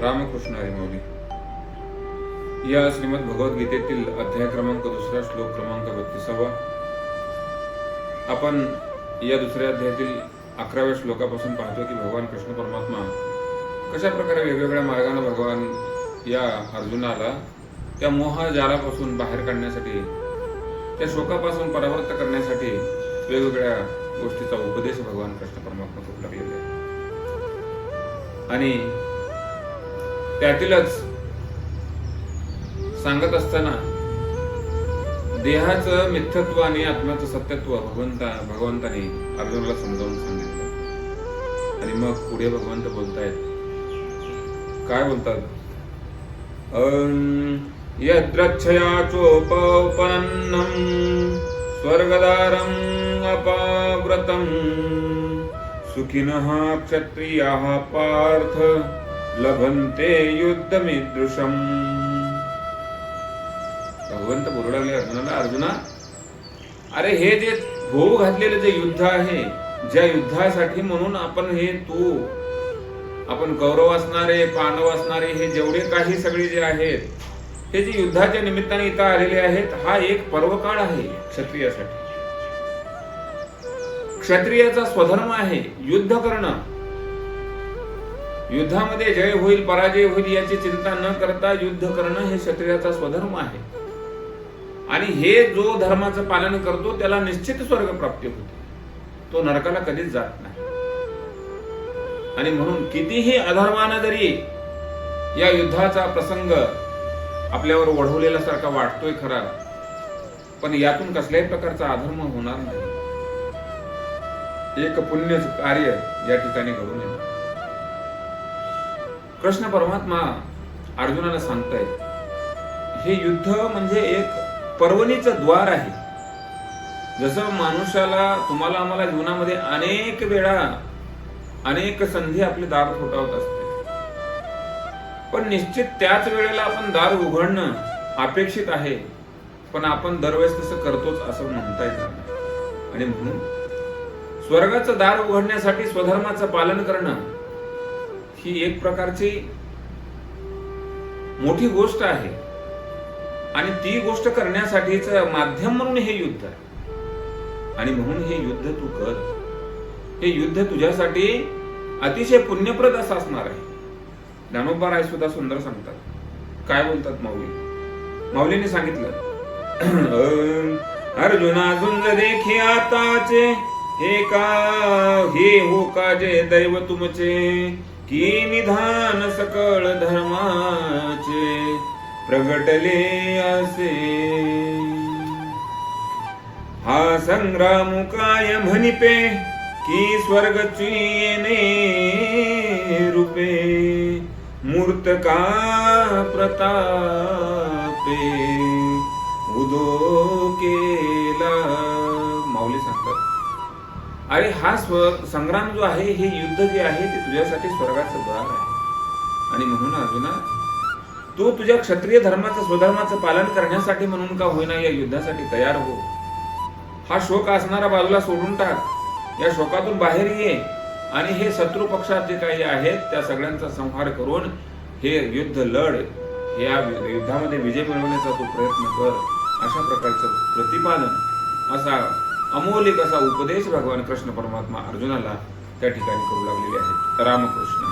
रामकृष्ण हरिमौली. या श्रीमद भगवद्गीतेतील अध्याय क्रमांक दुसरा श्लोक क्रमांक बत्तीसावा. आपण या दुसऱ्या अध्यायातील अकराव्या श्लोकापासून पाहतो की भगवान कृष्ण परमात्मा कशा प्रकारे वेगवेगळ्या मार्गाने भगवान या अर्जुनाला त्या मोहजालापासून बाहेर काढण्यासाठी त्या शोकापासून परावृत्त करण्यासाठी वेगवेगळ्या गोष्टीचा उपदेश भगवान कृष्ण परमात्मा खूप लागलेला आहे? आणि त्यातीलच सांगत असताना देहाचं मिथ्यत्व आणि आत्म्याचं सत्यत्व भगवंता भगवंताने अर्जुनाला समजावून सांगितलं. आणि मग पुढे भगवंत बोलतायत. काय बोलतात? अं, यद्रच्छया चोपपन्नम् स्वर्गदारम् अपाव्रतम् सुखिनः क्षत्रियाः पार्थ लभन्ते युद्धमिदृशम। भगवंत बोलू लागले अर्जुनाला अर्जुना अरे हे जे भोग घातलेलं जे युद्ध आहे ज्या युद्धासाठी म्हणून आपण हे तू आपण कौरव असणारे पांडव असणारे हे जेवढे काही सगळे जे आहेत हे जे युद्धाच्या निमित्ताने इथं आलेले आहेत हा एक पर्वकाळ आहे क्षत्रियासाठी. क्षत्रियाचा स्वधर्म आहे युद्ध करणं. युद्धामध्ये जय होईल पराजय होईल याची चिंता न करता युद्ध करणं हे क्षत्रियाचा स्वधर्म आहे. आणि हे जो धर्माचं पालन करतो त्याला निश्चित स्वर्ग प्राप्ती होते. तो नरकाला कधीच जात नाही. आणि म्हणून कितीही अधर्मानं जरी या युद्धाचा प्रसंग आपल्यावर ओढवलेला सारखा वाटतोय खरा पण यातून कसल्याही प्रकारचा अधर्म होणार नाही. एक पुण्य कार्य या ठिकाणी घडून येणार. कृष्ण परमात्मा अर्जुनाला सांगतायत हे युद्ध म्हणजे एक पर्वणीचं द्वार आहे. जसं मानुष्याला तुम्हाला आम्हाला जीवनामध्ये अनेक वेळा अनेक संधी आपले दार ठोठावत असते. पण निश्चित त्याच वेळेला आपण दार उघडणं अपेक्षित आहे पण आपण दरवेळेस तसं करतोच असं म्हणता येणार आणि म्हणून स्वर्गाचं दार उघडण्यासाठी स्वधर्माचं पालन करणं ही एक प्रकारची मोठी गोष्ट आहे. आणि ती गोष्ट करण्यासाठीच माध्यम म्हणून हे युद्ध आहे. आणि म्हणून हे युद्ध तू कर. हे युद्ध तुझ्यासाठी अतिशय पुण्यप्रद असं असणार आहे. ज्ञानोबा राय सुद्धा सुंदर सांगतात. काय बोलतात माऊली? माऊलीने सांगितलं अर्जुना झुंज देखी आताचे हे का हे हो का जे दैव तुमचे? की निधान सकळ धर्माचे प्रगटले असे. हा संग्राम काय म्हणिपे? की स्वर्गची येणे रूपे? मूर्त का प्रतापे? उदो के अरे हा स्व संग्राम जो आहे हे युद्ध जे आहे ते तुझ्यासाठी स्वर्गाचं द्वार आहे. आणि म्हणून अर्जुना तू तुझ्या क्षत्रिय धर्माचं स्वधर्माचं पालन करण्यासाठी म्हणून का होईना या युद्धासाठी तयार हो? हा शोक असणारा बाजूला सोडून टाक. या शोकातून बाहेर ये. आणि हे शत्रू पक्षात जे काही आहेत त्या सगळ्यांचा संहार करून हे युद्ध लढ. या युद्धामध्ये विजय मिळवण्याचा तू प्रयत्न कर. अशा प्रकारचं प्रतिपादन असा अमोलिक असा उपदेश भगवान कृष्ण परमात्मा अर्जुनाला त्या ठिकाणी करू लागलेले आहेत. रामकृष्ण.